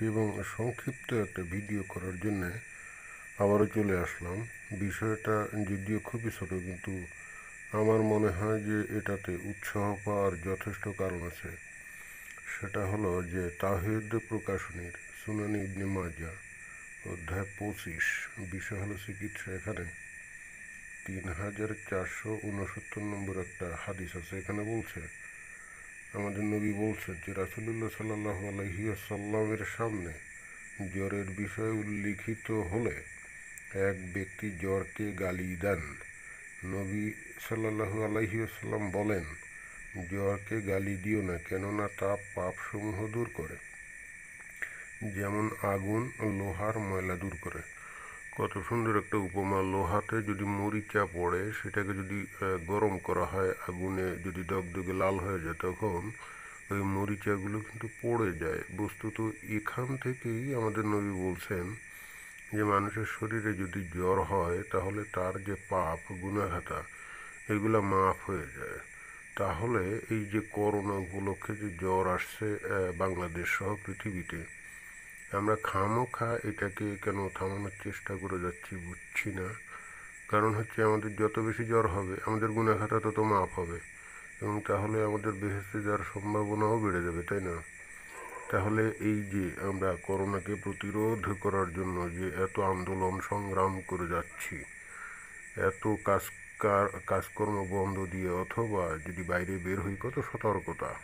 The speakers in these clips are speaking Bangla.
যাচ্ছি এবং সংক্ষিপ্ত একটা ভিডিও করার জন্য আবারও চলে আসলাম। বিষয়টা যদিও খুবই ছোট, কিন্তু আমার মনে হয় যে এটাতে উৎসাহ পাওয়ার যথেষ্ট কারণ আছে। সেটা হলো যে তাহিদ প্রকাশনীর সুনানি ইবনে মাজা অধ্যায় পঁচিশ, বিষয় হলো চিকিৎসা এখানে। তিন হাজার চারশো উনসত্তর নম্বর একটা হাদিস আছে, এখানে বলছে আমাদের নবী বলছেন যে রাসুলুল্লাহ সাল্লাহ আলহিসাল্লামের সামনে জ্বরের বিষয় উল্লিখিত হলে এক ব্যক্তি জ্বরকে গালি দেন। নবী সাল্লাহু আলহিউসাল্লাম বলেন, জ্বরকে গালি দিও না, কেননা তা পাপসমূহ দূর করে। যেমন আগুন লোহার ময়লা দূর করে। কত সুন্দর একটা উপমা। লোহাতে যদি মরিচা পড়ে, সেটাকে যদি গরম করা হয়, আগুনে যদি দগদগে লাল হয়ে যায়, তখন ওই মরিচাগুলো কিন্তু পড়ে যায়। বস্তুত এখান থেকেই আমাদের নবী বলছেন যে, মানুষের শরীরে যদি জ্বর হয়, তাহলে তার যে পাপ গুণাঘাতা এগুলা মাফ হয়ে যায়। তাহলে এই যে করোনা উপলক্ষে যে জ্বর আসছে বাংলাদেশ সহ পৃথিবীতে আমরা খামো খা এটাকে কেন থামানোর চেষ্টা করে যাচ্ছি বুঝছি না। কারণ হচ্ছে আমাদের যত বেশি জ্বর হবে, আমাদের গুণাঘাতা তত মাপ হবে। এবং তাহলে আমাদের বেহেস্তে যাওয়ার সম্ভাবনাও বেড়ে যাবে, তাই না? তাহলে এই যে আমরা করোনাকে প্রতিরোধ করার জন্য যে এত আন্দোলন সংগ্রাম করে যাচ্ছি, এত কাজ কাজকর্ম বন্ধ দিয়ে অথবা যদি বাইরে বের হই কত সতর্কতা?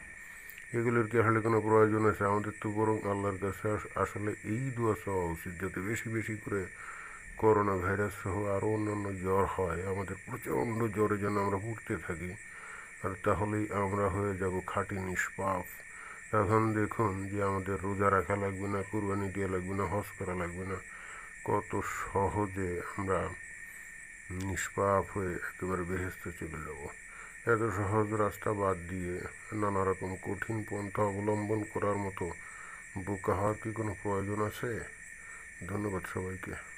এগুলোর কি আসলে কোনো প্রয়োজন আছে? আমাদের তো বরং আল্লাহর কাছে আসলে এই দোয়া চাওয়া উচিত যাতে বেশি বেশি করে করোনা ভাইরাস সহ আরও অন্যান্য জ্বর হয়। আমাদের প্রচণ্ড জ্বরে যেন আমরা পড়তে থাকি। আর তাহলেই আমরা হয়ে যাব খাঁটি নিষ্পাপ। তখন দেখুন যে আমাদের রোজা রাখা লাগবে না, কুরবানি দেওয়া লাগবে না, হজ করা লাগবে না। কত সহজে আমরা নিষ্পাপ হয়ে একেবারে বেহেস্তে চলে যাব। এত সহজ রাস্তা বাদ দিয়ে নানা রকম কঠিন পন্থা অবলম্বন করার মতো বোকা হওয়ার কি কোনো প্রয়োজন আছে? ধন্যবাদ সবাইকে।